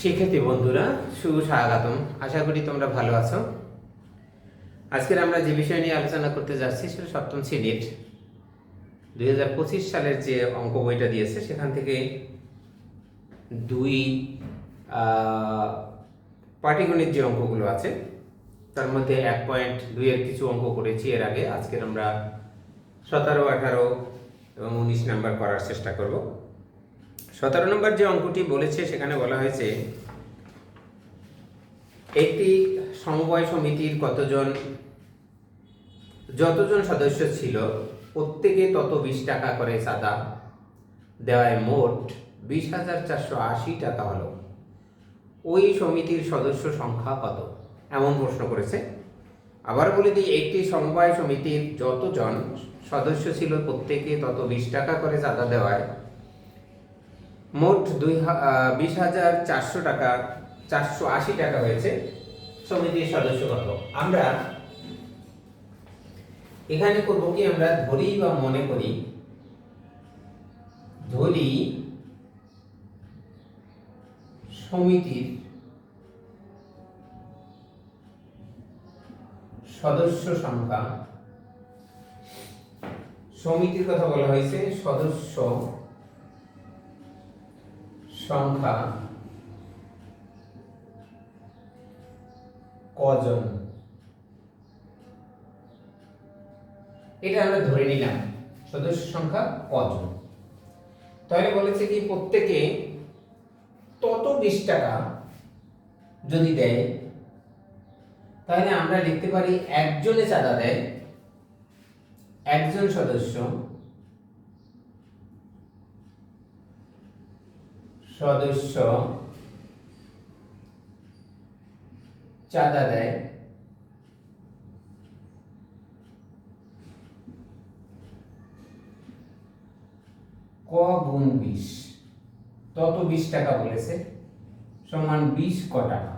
শিক্ষার্থী বন্ধুরা শুভ স্বাগতম আশা করি তোমরা ভালো আছো। আজকের আমরা যে বিষয় নিয়ে আলোচনা করতে যাচ্ছি সেটা সপ্তম শ্রেণির। দুই হাজার পঁচিশ সালের যে অঙ্ক বইটা দিয়েছে, সেখান থেকে দুই পাটিগণিত যে অঙ্কগুলো আছে, তার মধ্যে এক পয়েন্ট দুইয়ের কিছু অঙ্ক করেছি এর আগে। আজকের আমরা সতেরো, আঠারো এবং উনিশ নাম্বার করার চেষ্টা করব। সতেরো নম্বর যে অঙ্কটি বলেছে, সেখানে বলা হয়েছে, একটি সমবায় সমিতির কতজন, যতজন সদস্য ছিল, প্রত্যেকে তত বিশ টাকা করে চাঁদা দেওয়ায় মোট বিশ হাজার চারশো আশি টাকা হলো। ওই সমিতির সদস্য সংখ্যা কত? এমন প্রশ্ন করেছে। আবার বলে দিই, একটি সমবায় সমিতির যতজন সদস্য ছিল, প্রত্যেকে তত বিশ টাকা করে চাঁদা দেওয়ায় মোট দুই বিশ হাজার চারশো টাকা, চারশো আশি টাকা হয়েছে সমিতির সদস্য কত আমরা এখানে করব কি? আমরা ধরি বা মনে করি। ধরি সমিতির সদস্য সংখ্যা। সমিতির কথা বলা হয়েছে সদস্য সংখ্যা কজন? এটা আমরা ধরে নিলাম, সদস্য সংখ্যা কজন? তাহলে বলেছে কি, প্রত্যেকে তত বিশ টাকা যদি দেয়, তাহলে আমরা লিখতে পারি একজনে চাঁদা দেয়, একজন সদস্য সদস্য চাঁদা দেয়। ক গুণ বিশ। তত বিশ টাকা বলেছে। সমান বিশ ক টাকা।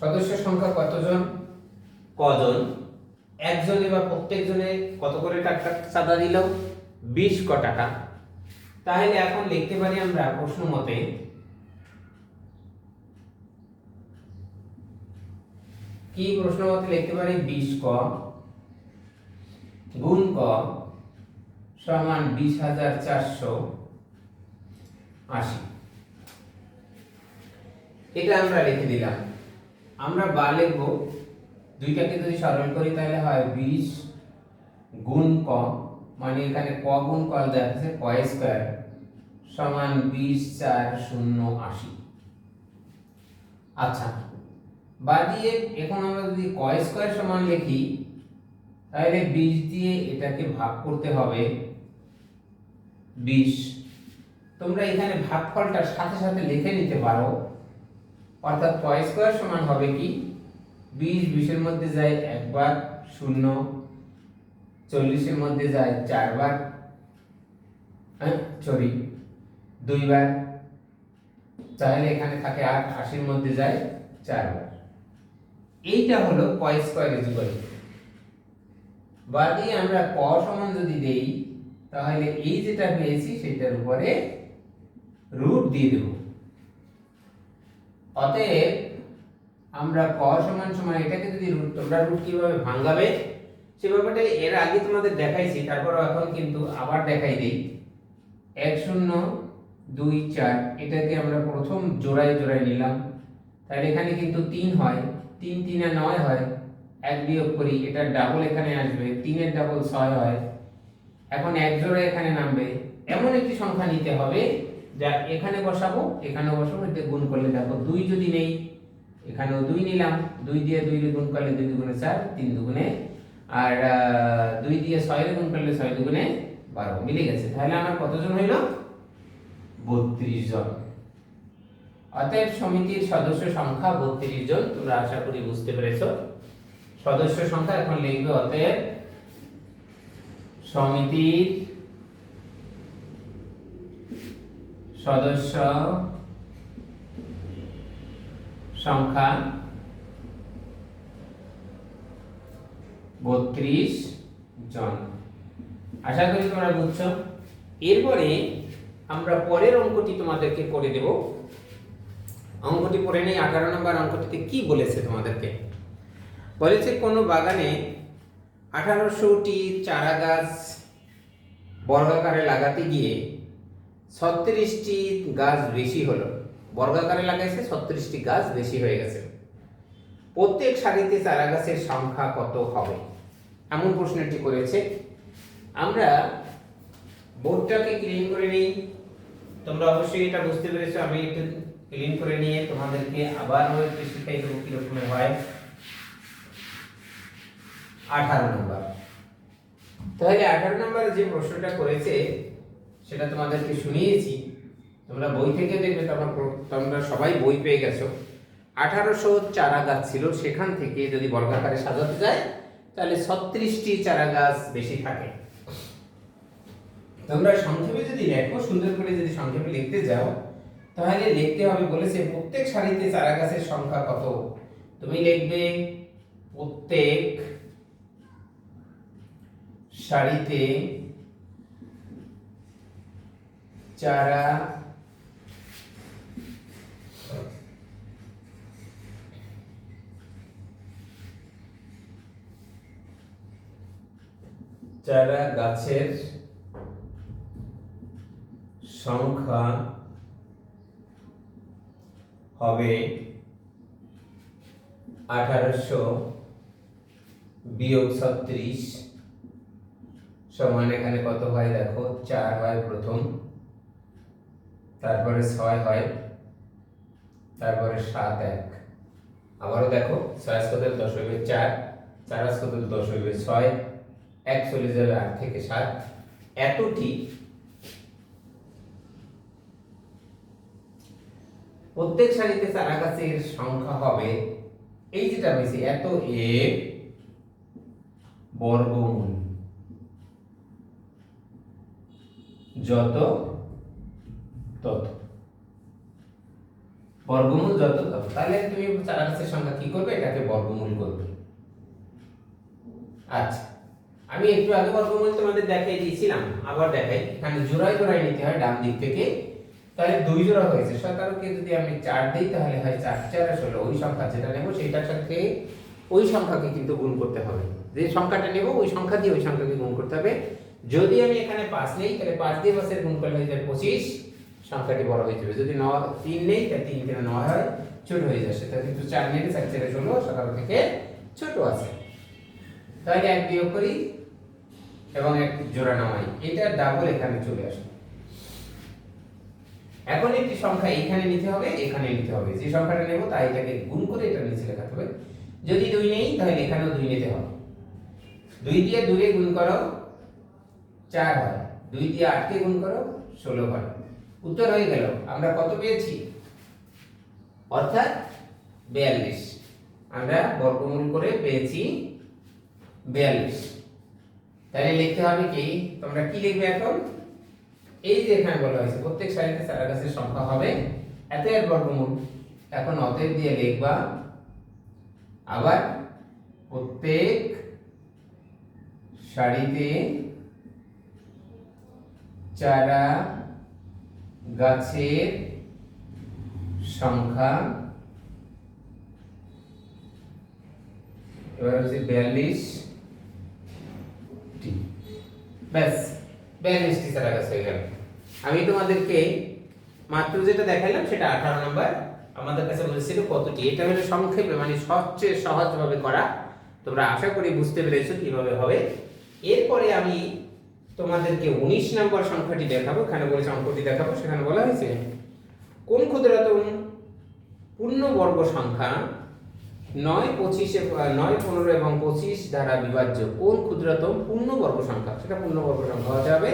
সদস্য সংখ্যা কতজন? কজন? একজনে বা প্রত্যেকজনে কত করে টাকা চাঁদা দিল? বিশ ক টাকা। তাহলে এখন লিখতে পারি আমরা প্রশ্ন মতে কি প্রশ্ন মতে লিখতে পারি বিশ ক গুণ ক সমান বিশ হাজার চারশো আশি। এটা আমরা লিখে দিলাম। আমরা বা লিখব। দুইটাকে যদি সরল করি তাহলে হয় বিশ গুণ ক মানে এখানে ক গুণ ক আছে ক স্কোয়ার সমান বিশ চার শূন্য আশি। আচ্ছা বা দিয়ে এখন আমরা যদি ক স্কোয়ার সমান লিখি, তাহলে বিশ দিয়ে এটাকে ভাগ করতে হবে বিশ। তোমরা এখানে ভাগফলটার সাথে সাথে লিখে নিতে পারো। অর্থাৎ ক স্কোয়ার সমান হবে কি? বিশ, বিশের মধ্যে যায় একবার শূন্য চল্লিশের মধ্যে যায় চারবার। হ্যাঁ সরি দুইবার। তাহলে এখানে থাকে আট, আশির মধ্যে যায় চারবার। এইটা হলো ক স্কোয়ার ইকুয়াল বা দিয়ে আমরা ক সমান যদি দেই, তাহলে এই যেটা পেয়েছি সেটার উপরে রুট দিয়ে দেব। অতএব আমরা ক সমান সমান এটাকে যদি রুট তোমরা রুট কীভাবে ভাঙাবে? সে ব্যাপারটা এর আগে তোমাদের দেখাইছি তারপর এখন কিন্তু আবার দেখাই দেই। এক শূন্য, দুই চার, এটাকে আমরা প্রথম জোড়ায় জোড়ায় নিলাম। তাহলে এখানে কিন্তু তিন হয়, তিন তিনে নয় হয়, এক বিয়োগ করি, এটা ডাবল এখানে আসবে, তিনের ডাবল ছয় হয়। এখন এক জোড়া এখানে নামবে। এমন একটি সংখ্যা নিতে হবে, যা এখানে বসাবো এখানে বসাবো এটা গুণ করলে দেখো দুই যদি নেই, এখানেও দুই নিলাম, দুই দিয়ে দুই গুণ করলে দুই দুগুণে চার, তিন দুগুণে আর দুই দিয়ে ছয় গুণ করলে ছয় দুগুণে বারো। মিলে গেছে। তাহলে আমার কতজন হইল? বত্রিশ জন। অতএব সমিতির সদস্য সংখ্যা বত্রিশ জন। তোমরা আশা করি বুঝতে পেরেছ। সদস্য সংখ্যা এখন লিখবে, অতএব সমিতির সদস্য সংখ্যা বত্রিশ জন। আশা করি তোমরা বুঝছ। এরপরে আমরা পরের অঙ্কটি তোমাদেরকে করে দেব। অঙ্কটি পড়ে নেই আঠারো নম্বর অঙ্কটিতে কি বলেছে তোমাদেরকে? বলেছে, কোনো বাগানে আঠারোশোটি চারা গাছ বর্গাকারে লাগাতে গিয়ে ছত্রিশটি গাছ বেশি হলো। বর্গাকারে লাগাইছে, ছত্রিশটি গাছ বেশি হয়ে গেছে। প্রত্যেক সারিতে চারা গাছের সংখ্যা কত হবে? এমন প্রশ্নটি করেছে, আমরা বোর্ডটাকে ক্লিন করে নিই। তোমরা অবশ্যই এটা বুঝতে পেরেছ, আমি একটু ক্লিন করে নিয়ে তোমাদেরকে আবার একটু শিখাই দেবো কীরকম হয়। আঠারো নম্বর। তাহলে আঠারো নম্বরে যে প্রশ্নটা করেছে, সেটা তোমাদেরকে শুনিয়েছি। তোমরা বই থেকে দেখবে, তোমরা তোমরা সবাই বই পেয়ে গেছো। আঠারোশো চারা গাছ ছিল সেখান থেকে যদি বর্গাকারে সাজাতে যায় তাহলে ছত্রিশটি চারা গাছ বেশি থাকে। তোমরা সংক্ষেপে যদি লেখো, সুন্দর করে যদি সংক্ষেপে লিখতে যাও, তাহলে লিখতে হবে বলেছে, প্রত্যেক সারিতে চারা গাছের সংখ্যা কত? তুমি লিখবে, প্রত্যেক সারিতে চারা চারা গাছের সংখ্যা হবে আঠারোশো বিয়োগ ছত্রিশ সমান এখানে কত হয় দেখো? চার হয় প্রথম, তারপরে ছয় হয়, তারপরে সাত এক। আবারও দেখো, ছয় দশ হইবে চার চার কত দশ হইবে ছয় এক চলে যাবে আট থেকে সাত। এতটি প্রত্যেক সারিতে চারা গাছের সংখ্যা হবে। এই যেটা এত এ বর্গমূল। যত, তত। বর্গমূল যত, তত। তাহলে তুমি চারা গাছের সংখ্যা কি করবে? এটাকে বর্গমূল করবে। আচ্ছা। আমি একটু আগে বর্গমূল তোমাদের দেখাই দিয়েছিলাম, আবার দেখাই। এখানে জোড়ায় জোড়ায় নিতে হয় ডান দিক থেকে। তাহলে দুই জোড়া হয়েছে। সতেরোকে যদি আমি চার দিই, তাহলে হয় চার চার ষোলো। ওই সংখ্যা যেটা নেব, সেইটার সাথে ওই সংখ্যাকে কিন্তু গুণ করতে হবে। যে সংখ্যাটা নেব, ওই সংখ্যা দিয়ে ওই সংখ্যাকে গুণ করতে হবে। যদি আমি এখানে পাঁচ নেই, তাহলে পাঁচ দিয়ে পাঁচের গুণ করলে হয়ে যাবে পঁচিশ। সংখ্যাটি বড় হয়ে যাবে। যদি ন তিন নেই, তাহলে তিন থেকে নয় হয় ছোট হয়ে যাবে সেটা কিন্তু চার নেই, চার চারে ষোলো, সতেরো থেকে ছোট আছে। তাহলে এক বিয়োগ করি। এবং এক জোড়া নামাই। এটা ডাবল এখানে চলে আসবে। এখন একটি সংখ্যা এখানে নিতে হবে, এখানে নিতে হবে। যে সংখ্যাটা নেব, তাই এটাকে গুণ করে এটা নিচে লেখাতে হবে। যদি দুই নেই, তাহলে এখানেও দুই নিতে হবে। দুই দিয়ে দূরে গুণ করো, চার হয়। দুই দিয়ে আটকে গুণ করো, ষোলো হয়। উত্তর হয়ে গেল। আমরা কত পেয়েছি? অর্থাৎ বিয়াল্লিশ। আমরা বর্গমূল করে পেয়েছি বিয়াল্লিশ। তাহলে লিখতে হবে কি? তোমরা কি লিখবে এখন? এই যে এখানে বলা হয়েছে, প্রত্যেক সারিতে চারা গাছের সংখ্যা হবে এত এর বর্গমূল। এখন অতএব দিয়ে লিখবা, আবার প্রত্যেক সারিতে চারা গাছের সংখ্যা, এবার হচ্ছে বিয়াল্লিশ টি ব্যাস বিয়াল্লিশটি চারা গাছ হয়ে গেল। আমি তোমাদেরকে মাত্র যেটা দেখাইলাম, সেটা আঠারো নম্বর। আমাদের কাছে বলেছিল কতটি। এটা হলো সংক্ষেপে মানে সবচেয়ে সহজভাবে করা। তোমরা আশা করি বুঝতে পেরেছ কীভাবে হবে। এরপরে আমি তোমাদেরকে উনিশ নম্বর সংখ্যাটি দেখাবো। এখানে বলেছে অঙ্কটি দেখাবো, সেখানে বলা হয়েছে, কোন ক্ষুদ্রতম পূর্ণবর্গ সংখ্যা নয় পঁচিশে নয় পনেরো এবং পঁচিশ দ্বারা বিভাজ্য। কোন ক্ষুদ্রতম পূর্ণবর্গ সংখ্যা? সেটা পূর্ণবর্গ সংখ্যা হতে হবে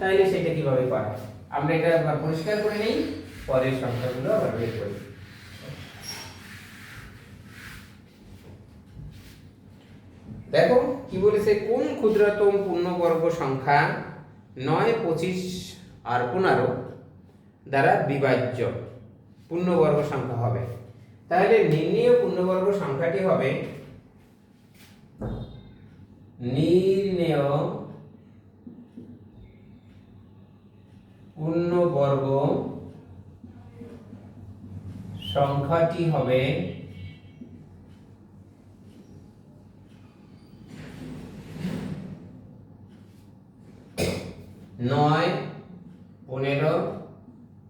তাইলে সেটা কীভাবে পায়? আমরা এটা পরিষ্কার করে নেই। পরের সংখ্যাগুলো আবার বের করি। দেখো, কি বলেছে? কোন ক্ষুদ্রতম পূর্ণবর্গ সংখ্যা নয়, পঁচিশ আর পনেরো দ্বারা বিভাজ্য? পূর্ণবর্গ সংখ্যা হবে। তাহলে নির্ণেয় পূর্ণবর্গ সংখ্যাটি হবে নির্ণেয় পূর্ণবর্গ সংখ্যাটি হবে নয় পনেরো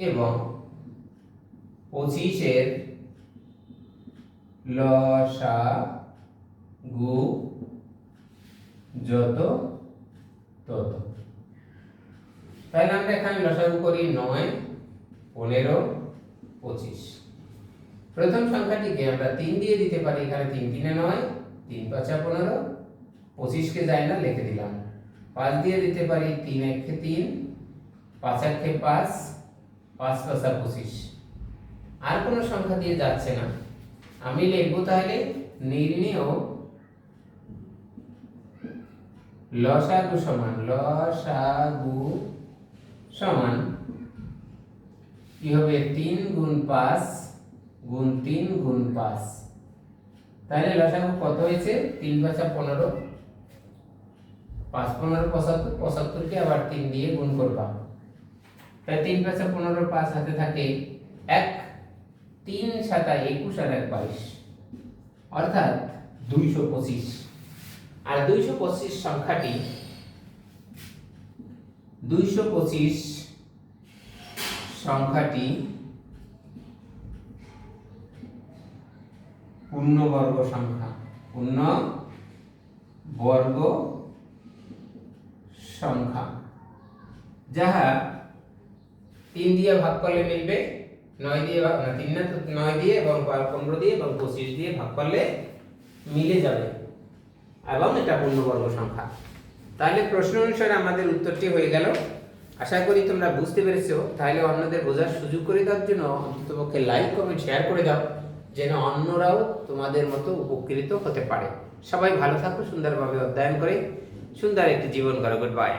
এবং পঁচিশের লসা গু, যত, তত। তাহলে আমরা এখানে লসাগু করি নয়, পনেরো, পঁচিশ। প্রথম সংখ্যাটিকে আমরা তিন দিয়ে দিতে পারি, এখানে তিন তিনে নয়, তিন পাঁচা পনেরো, পঁচিশকে যায় না, লিখে দিলাম। পাঁচ দিয়ে দিতে পারি তিন একে তিন, পাঁচ একে পাঁচ পাঁচ পাঁচা পঁচিশ। আর কোনো সংখ্যা দিয়ে যাচ্ছে না। আমি লিখব তাহলে নির্ণেয় লসাগু সমান লসাগু সমান কি হবে? তিন গুণ পাঁচ গুণ তিন গুণ পাঁচ। তাহলে লসাগু কত হয়েছে? তিন পাঁচা পনেরো। পাঁচ পনেরো পঁচাত্তর, পঁচাত্তরকে আবার তিন দিয়ে গুণ করবা। তাই তিন পাঁচা পনেরো পাঁচ হাতে থাকে এক তিন সাতা একুশ আর এক বাইশ। অর্থাৎ দুইশো পঁচিশ। আর দুইশো পঁচিশ সংখ্যাটি দুইশো পঁচিশ সংখ্যাটি পূর্ণবর্গ সংখ্যা। পূর্ণ বর্গ সংখ্যা। যাহা তিন দিয়ে ভাগ করলে মিলবে নয় দিয়ে ভাগ না, তিন না তো নয় দিয়ে এবং পনেরো দিয়ে এবং পঁচিশ দিয়ে ভাগ করলে মিলে যাবে। এবং এটা পূর্ণবর্গ সংখ্যা। তাহলে প্রশ্ন অনুসারে আমাদের উত্তরটি হয়ে গেল। আশা করি তোমরা বুঝতে পেরেছ। তাহলে অন্যদের বোঝার সুযোগ করে দেওয়ার জন্য অন্ততপক্ষে লাইক কমেন্ট শেয়ার করে দাও, যেন অন্যরাও তোমাদের মতো উপকৃত হতে পারে। সবাই ভালো থাকো, সুন্দরভাবে অধ্যয়ন করে। সুন্দর একটি জীবন করো গুড। বাই